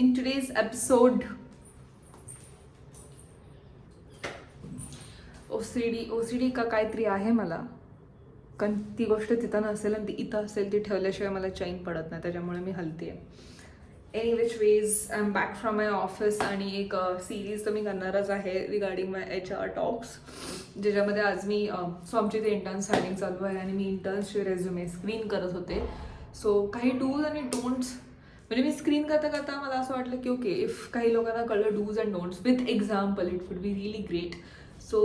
in today's episode. OCD OCD का काहीतरी आहे मला. कारण ती गोष्ट तिथं नसेल आणि ती इथं असेल ती ठेवल्याशिवाय मला चैन पडत नाही त्याच्यामुळे मी हलते any which ways I am back from my office आणि एक सिरीज तर मी करणारच आहे regarding my H R talks ज्याच्यामध्ये आज मी सो आमची ते इंटर्न्स हायरिंग चालू आहे आणि मी इंटर्न्सचे रेझ्युमे स्क्रीन करत होते. सो काही डूज आणि डोंट्स म्हणजे मी स्क्रीन करता करता मला असं वाटलं की ओके इफ काही लोकांना कळलं dos and don'ts with example it would be really great so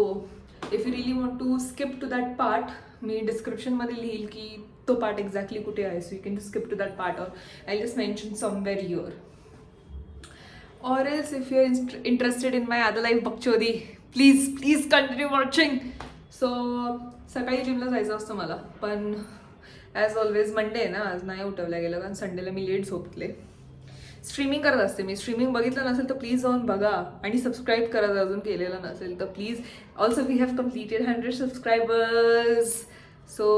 if you really want to skip to that part मी डिस्क्रिप्शनमध्ये लिहील की तो पार्ट एक्झॅक्टली कुठे आहे. So you can skip to that part or I just mention somewhere your or else if you're inst- interested in my other life बकचोदी please please continue watching so सकाळी जिमला जायचं असतं मला पण ॲज ऑलवेज मंडे आहे ना आज नाही उठवल्या गेलं कारण संडेला मी लेट झोपले. स्ट्रीमिंग करत असते मी. स्ट्रीमिंग बघितलं नसेल तर प्लीज जाऊन बघा. आणि सबस्क्राईब करत अजून केलेलं नसेल तर please also we have completed hundred subscribers so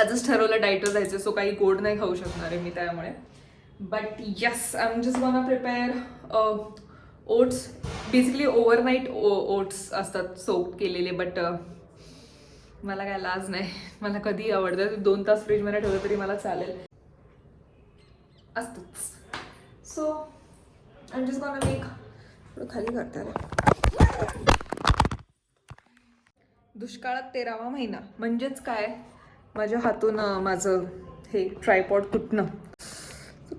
आजच ठरवलं डायटर जायचं सो काही गोड नाही खाऊ शकणार आहे मी त्यामुळे. But yes I'm just gonna prepare oats basically overnight oats असतात सोप केलेले बट मला काय लाज नाही. मला कधी आवडतं. दोन तास फ्रीजमध्ये ठेवलं तरी मला चालेल. असतंच. So I just gonna make थोडं खाली करता रे दुष्काळात तेरावा महिना. म्हणजेच काय? माझ्या हातून माझं हे ट्रायपॉड तुटणं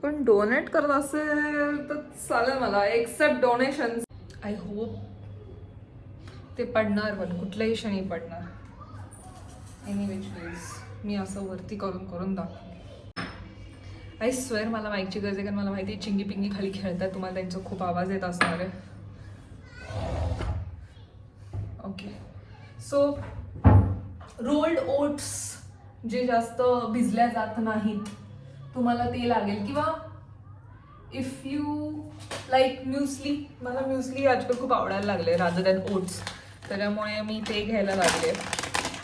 पण डोनेट करत असेल तर चालेल मला. एक्सेप्ट डोनेशन आय होप ते पडणार पण कुठल्याही क्षणी पडणार. एनी विच वेज मी असं वरती करून करून दाखव आय स्वेअर मला माईकची गरज आहे कारण मला माहिती आहे चिंगी पिंगी खाली खेळतात. तुम्हाला त्यांचा खूप आवाज येत असणार आहे. ओके सो रोल्ड ओट्स जे जास्त भिजल्या जात नाहीत तुम्हाला ते लागेल. किंवा इफ यू लाईक म्युसली मला म्युसली आजकाल खूप आवडायला लागले रादर दॅन ओट्स त्याच्यामुळे मी ते घ्यायला लागले.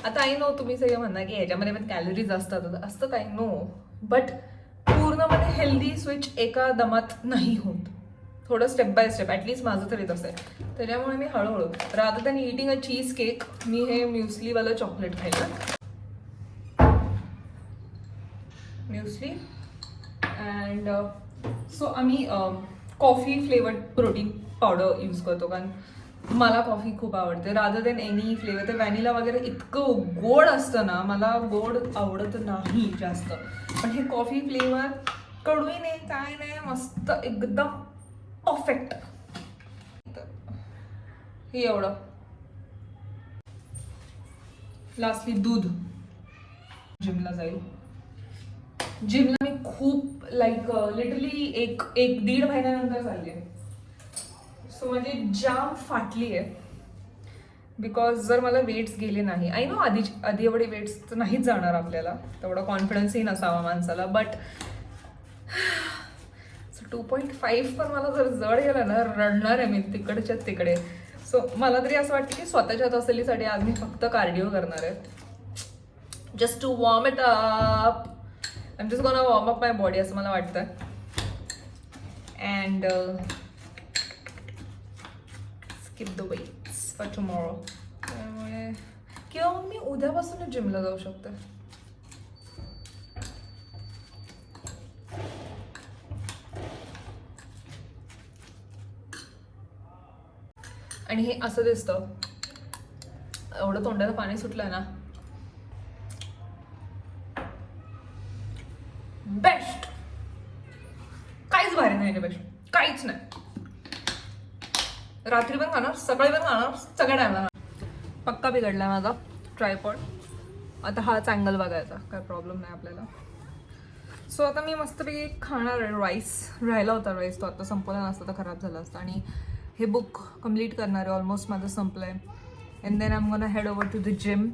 आता आय नो तुम्ही सगळे म्हणा की ह्याच्यामध्ये पण कॅलरीज असतात. असतं काही नो बट पूर्णपणे हेल्दी स्विच एका दमात नाही होत. थोडं स्टेप बाय स्टेप ॲटलीस्ट माझं तरी तसं आहे. त्याच्यामुळे मी हळूहळू rather than eating a cheese cake मी हे म्युसलीवालं चॉकलेट खायला. म्युसली अँड सो आम्ही coffee flavoured protein powder use करतो. कारण मला कॉफी खूप आवडते. रादर देन एनी फ्लेवर ते व्हॅनिला वगैरे इतकं गोड असतं ना मला गोड आवडत नाही जास्त. पण हे कॉफी फ्लेवर कडूही नाही काय नाही मस्त एकदम परफेक्ट हे एवढं. लास्टली दूध. जिमला जाईल. जिमला मी खूप लाईक लिटरली uh, एक एक दीड महिन्यानंतर चालली आहे सो माझी जाम फाटली आहे. बिकॉज जर मला वेट्स गेले नाही आय नो आधी आधी एवढे वेट्स तर नाहीच जाणार आपल्याला. तेवढा कॉन्फिडन्सही नसावा माणसाला बट टू पॉईंट फाईव्ह पण मला जर जड गेलं ना रडणार आहे मी तिकडच्या तिकडे. सो मला तरी असं वाटतं की स्वतःच्या तसलीसाठी आज मी फक्त कार्डिओ करणार आहे. Just to warm it up I just gonna warm up my body असं मला वाटतं. And skip the weights for tomorrow त्यामुळे किंवा मग मी उद्यापासूनच जिमला जाऊ शकते. आणि हे असं दिसतं. एवढं तोंडाचं पाणी सुटलं ना. बेस्ट काहीच भारी नाही रे बेस्ट काहीच नाही. रात्री पण खाणार सकाळी पण खाणार सगळ्या टायमाला पक्का बिघडलाय माझा ट्रायपॉड आता हाच अँगल बघायचा काय प्रॉब्लेम नाही आपल्याला. सो आता मी मस्तपैकी खाणार आहे राईस राहिला होता राईस तो आता संपला नसता तर खराब झाला असता. आणि हे बुक कंप्लीट करणार आहे ऑलमोस्ट माझं संपलं आहे and then I'm gonna head over to the gym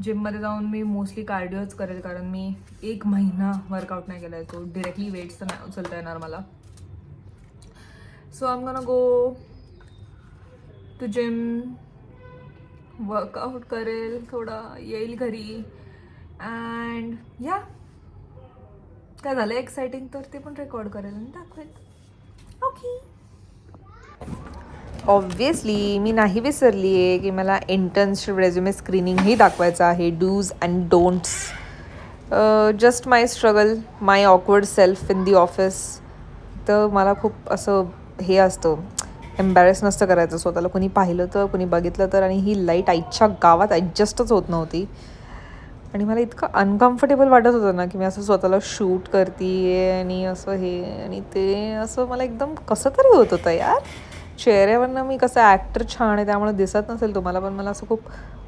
जिममध्ये जाऊन मी मोस्टली कार्डिओच करेल कारण मी एक महिना वर्कआउट नाही केला आहे तो डिरेक्टली वेट्स तर नाही उचलता येणार मला. So I'm gonna go to gym workout करेल थोडा येईल घरी. अँड या काय झालं? एक्साइटिंग तर ते पण रेकॉर्ड करेल आणि दाखवेल. ओके ऑब्वियसली मी नाही विसरली आहे की मला इंटर्नशिप रेझ्युमे स्क्रीनिंगही दाखवायचं आहे. Dos and don'ts just my struggle my awkward self in the office तर मला खूप असं हे असतं. एम्बॅरेस नसतं करायचं. स्वतःला कोणी पाहिलं तर कोणी बघितलं तर आणि ही लाइट आईच्या गावात ॲडजस्टच होत नव्हती. आणि मला इतकं अनकम्फर्टेबल वाटत होतं ना की मी असं स्वतःला शूट करते आणि असं हे आणि ते असं मला एकदम कसं तरी होत होतं यार. चेहऱ्यावरनं मी कसं ॲक्टर छान आहे त्यामुळे दिसत नसेल तुम्हाला पण मला असं खूप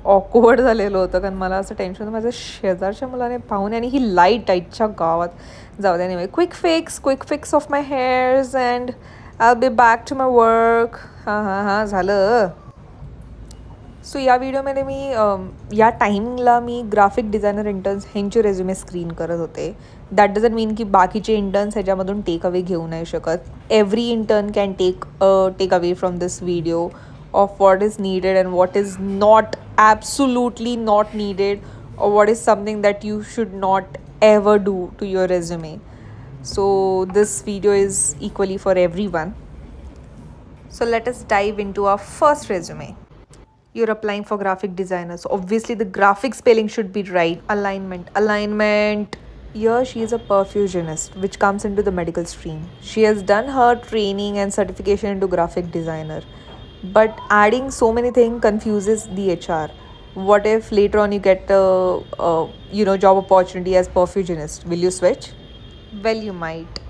ऑकवर्ड झालेलं होतं कारण मला असं टेन्शन माझ्या शेजारच्या मुलाने पाहून आणि ही लाइट आईच्या गावात जाऊ द्या. नाही quick fix quick fix of my hairs and I be back to my work हां हां हां झालं. सो या व्हिडिओमध्ये मी um, या टायमिंगला मी ग्राफिक डिझायनर इंटर्न्स ह्यांचे रेझ्युमे स्क्रीन करत होते. दॅट डझंट मीन की बाकीचे इंटर्न्स ह्याच्यामधून टेक अवे घेऊ नाही शकत. Every intern can take take away from this video of what is needed and what is not absolutely not needed or what is something that you should not ever do to your resume. So, this video is equally for everyone. So, let us dive into our first resume. You're applying for graphic designer, so obviously the graphic spelling should be right. Alignment, alignment. Here, she is a perfusionist, which comes into the medical stream. She has done her training and certification into graphic designer, but adding so many things confuses the HR what if later on you get a, a you know job opportunity as perfusionist will you switch well you might.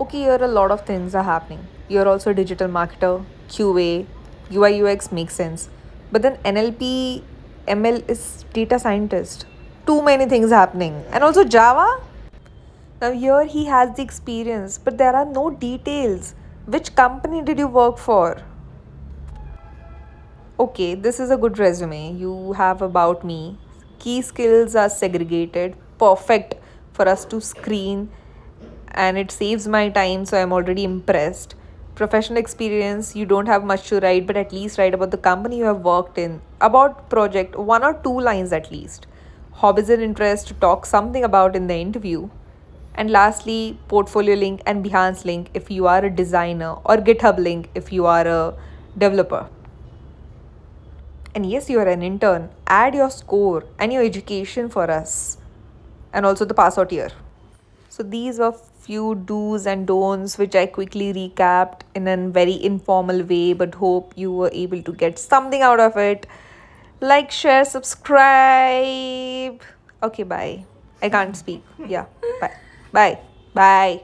Okay here a lot of things are happening. You're also a digital marketer qa ui ux makes sense. But then nlp ml is data scientist. Too many things happening. And also java? Now here he has the experience but there are no details. Which company did you work for? Okay, this is a good resume. You have about me. Key skills are segregated, perfect for us to screen, and it saves my time, so I'm already impressed. Professional experience, you don't have much to write, but at least write about the company you have worked in, about project, one or two lines at least. Hobbies and interests to talk something about in the interview. And lastly, portfolio link and Behance link if you are a designer, or GitHub link if you are a developer. And yes, you are an intern. Add your score and your education for us, and also the pass out year. So these were few do's and don'ts which I quickly recapped in a very informal way, but hope you were able to get something out of it. Like, share, subscribe. Okay, bye. I can't speak. Yeah, bye. Bye. Bye.